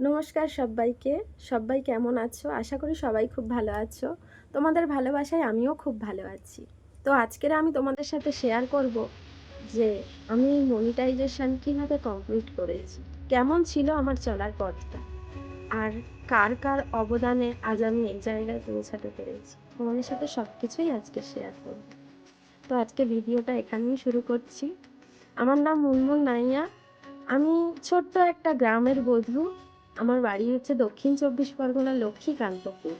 নমস্কার সবাইকে। সবাই কেমন আছো? আশা করি সবাই খুব ভালো আছো। তোমাদের ভালোবাসায় আমিও খুব ভালো আছি। তো আজকের আমি তোমাদের সাথে শেয়ার করব যে আমি মনিটাইজেশন কীভাবে কমপ্লিট করেছি। কেমন ছিল আমার চলার পথটা? আর কার কার অবদানে আজ আমি এই জায়গায় পৌঁছাতে পেরেছি? তোমাদের সাথে সব কিছুই আজকে শেয়ার করব। তো আজকে ভিডিওটা এখানেই শুরু করছি। আমার নাম মুনমুন নাইয়া। আমি ছোট্ট একটা গ্রামের বধূ। আমার বাড়ি হচ্ছে দক্ষিণ চব্বিশ পরগনার লক্ষ্মীকান্তপুর।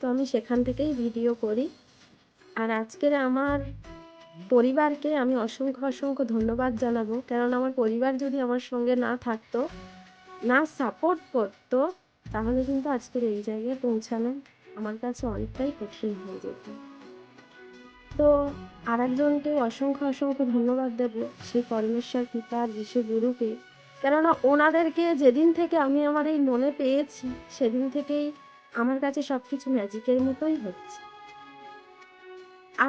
তো আমি সেখান থেকেই ভিডিও করি। আর আজকের আমার পরিবারকে আমি অসংখ্য অসংখ্য ধন্যবাদ জানাব। কারণ আমার পরিবার যদি আমার সঙ্গে না থাকতো, না সাপোর্ট করতো, তাহলে কিন্তু আজকের এই জায়গায় পৌঁছানো আমার কাছে অনেকটাই কঠিন হয়ে যেত। তো আর একজনকে অসংখ্য অসংখ্য ধন্যবাদ দেবো। সেই পরমেশ্বর পিতা যিশু গুরুকে কেননা ওনাদেরকে যেদিন থেকে আমি আমার এই মনে পেয়েছি, সেদিন থেকেই আমার কাছে সব কিছু ম্যাজিকের মতোই হচ্ছে।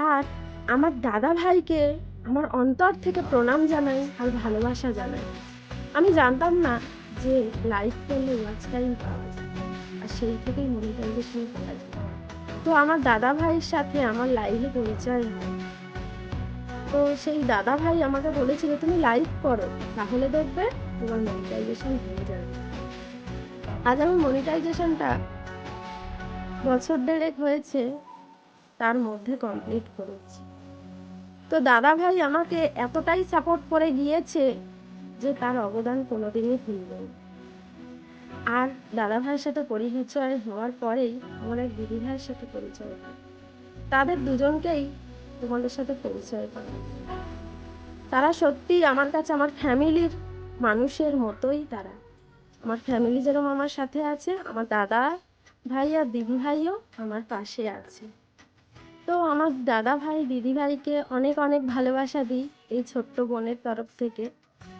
আর আমার দাদা ভাইকে আমার অন্তর থেকে প্রণাম জানাই আর ভালোবাসা জানাই। আমি জানতাম না যে লাইভ করলে ওয়াচ টাইম পাওয়া যায় আর সেই থেকেই মনিটাইজেশন করা যায়। তো আমার দাদা ভাইয়ের সাথে আমার লাইভে পরিচয় হয়। তো সেই দাদা ভাই আমাকে বলেছিল, তুমি লাইভ করো, তাহলে দেখবে তোমার মনিটাইজেশন হয়ে যাবে। আজ আমি মনিটাইজেশনটা বছর দেড়েক হয়েছে, তার মধ্যে কমপ্লিট করেছি। তো দাদা ভাই আমাকে এতটাই সাপোর্ট করে গিয়েছে যে তার অবদান কোনোদিনই ভুলবে আর দাদা ভাইয়ের সাথে পরিচয় হওয়ার পরেই আমার এক দিদি ভাইয়ের সাথে পরিচয় হয়। তাদের দুজনকেই তোমাদের সাথে পরিচয় করা তারা সত্যি আমার কাছে আমার ফ্যামিলির মানুষের মতোই তারা। আমার ফ্যামিলি যেরকম আমার সাথে আছে, আমার দাদা ভাই আর দিদি ভাইও আমার পাশে আছে। তো আমার দাদা ভাই, দিদি ভাইকে অনেক অনেক ভালোবাসা দিই এই ছোট্ট বোনের তরফ থেকে।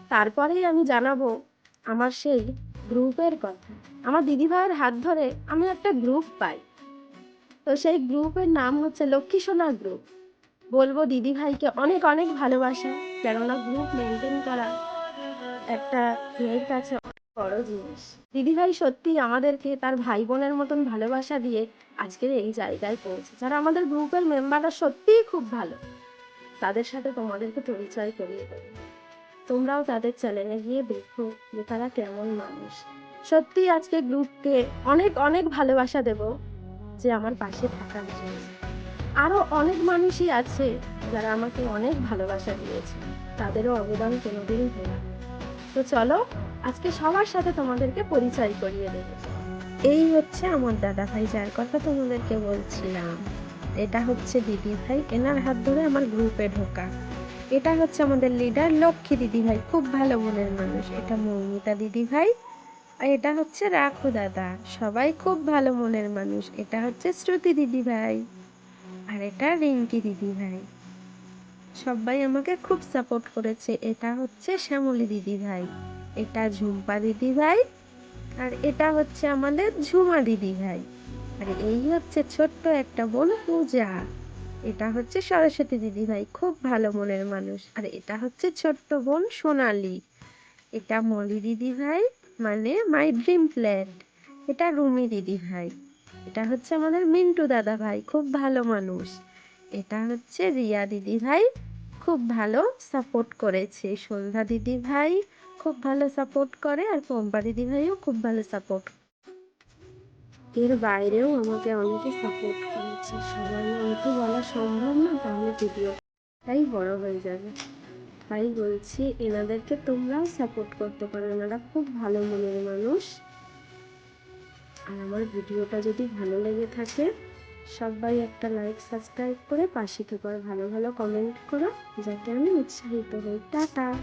তারপরেই আমি জানাব আমার সেই গ্রুপের কথা। আমার দিদি ভাইয়ের হাত ধরে আমি একটা গ্রুপ পাই। তো সেই গ্রুপের নাম হচ্ছে লক্ষ্মী সোনা গ্রুপ। বলব দিদি ভাইকে অনেক অনেক ভালোবাসা। কেননা গ্রুপ মেনটেন করা একটা মেয়ের কাছে বড় জিনিস। দিদি ভাই সত্যি আমাদেরকে তার ভাই বোনের মতন ভালোবাসা দিয়ে আজকের এই জায়গায় পৌঁছে যারা আমাদের গ্রুপের মেম্বাররা সত্যিই খুব ভালো। তাদের সাথে তোমাদেরকে পরিচয় করিয়ে দেবে। তোমরাও তাদের চ্যানেলে গিয়ে দেখো যে তারা কেমন মানুষ। সত্যি আজকে গ্রুপকে অনেক অনেক ভালোবাসা দেব যে আমার পাশে থাকার জন্য। আরও অনেক মানুষই আছে যারা আমাকে অনেক ভালোবাসা দিয়েছে। তাদেরও অবদান কোনোদিন না। তো চলো, আজকে সবার সাথে তোমাদেরকে পরিচয় করিয়ে দেবো। এই হচ্ছে আমার দাদা ভাই যার কথা তোমাদেরকে বলছিলাম। এটা হচ্ছে দিদি ভাই এনার হাত ধরে আমার গ্রুপে ঢোকা। এটা হচ্ছে আমাদের লিডার লক্ষ্মী দিদি ভাই খুব ভালো মনের মানুষ। এটা মৌমিতা দিদি ভাই আর এটা হচ্ছে রাখু দাদা। সবাই খুব ভালো মনের মানুষ। এটা হচ্ছে শ্রুতি দিদি ভাই আর এটা রিঙ্কি দিদি ভাই সবাই আমাকে খুব সাপোর্ট করেছে। এটা হচ্ছে শ্যামলী দিদি ভাই, এটা ঝুম্পা দিদি ভাই, আর এটা হচ্ছে আমাদের ঝুমা দিদি ভাই। আর এই হচ্ছে ছোট্ট একটা বোন পূজা, এটা হচ্ছে সরস্বতী দিদি ভাই, খুব ভালো মনের মানুষ। আর এটা হচ্ছে ছোট্ট বোন সোনালি, এটা মলি দিদি ভাই মানে মাই ড্রিম ফ্ল্যাট এটা রুমি দিদি ভাই। এটা হচ্ছে আমাদের মিন্টু দাদা ভাই, খুব ভালো মানুষ। এটা হচ্ছে রিয়া দিদি ভাই খুব ভালো সাপোর্ট করেছে। সন্ধ্যা দিদি ভাই খুব ভালো সাপোর্ট করে আর পম্পা দিদি ভাইও খুব ভালো সাপোর্ট এর বাইরেও আমাকে অনেকে সাপোর্ট করেছে। সবার নামকে বলা সম্ভব না, তাহলে ভিডিওটাই বড় হয়ে যাবে। তাই বলছি, এনাদেরকে তোমরাও সাপোর্ট করতে পারো। এনারা খুব ভালো মনের মানুষ। আর আমার ভিডিওটা যদি ভালো লেগে থাকে সবাই একটা লাইক সাবস্ক্রাইব করে পাশে থেকে ভালো ভালো কমেন্ট করো, যাতে আমি উৎসাহিত হই। টাটা!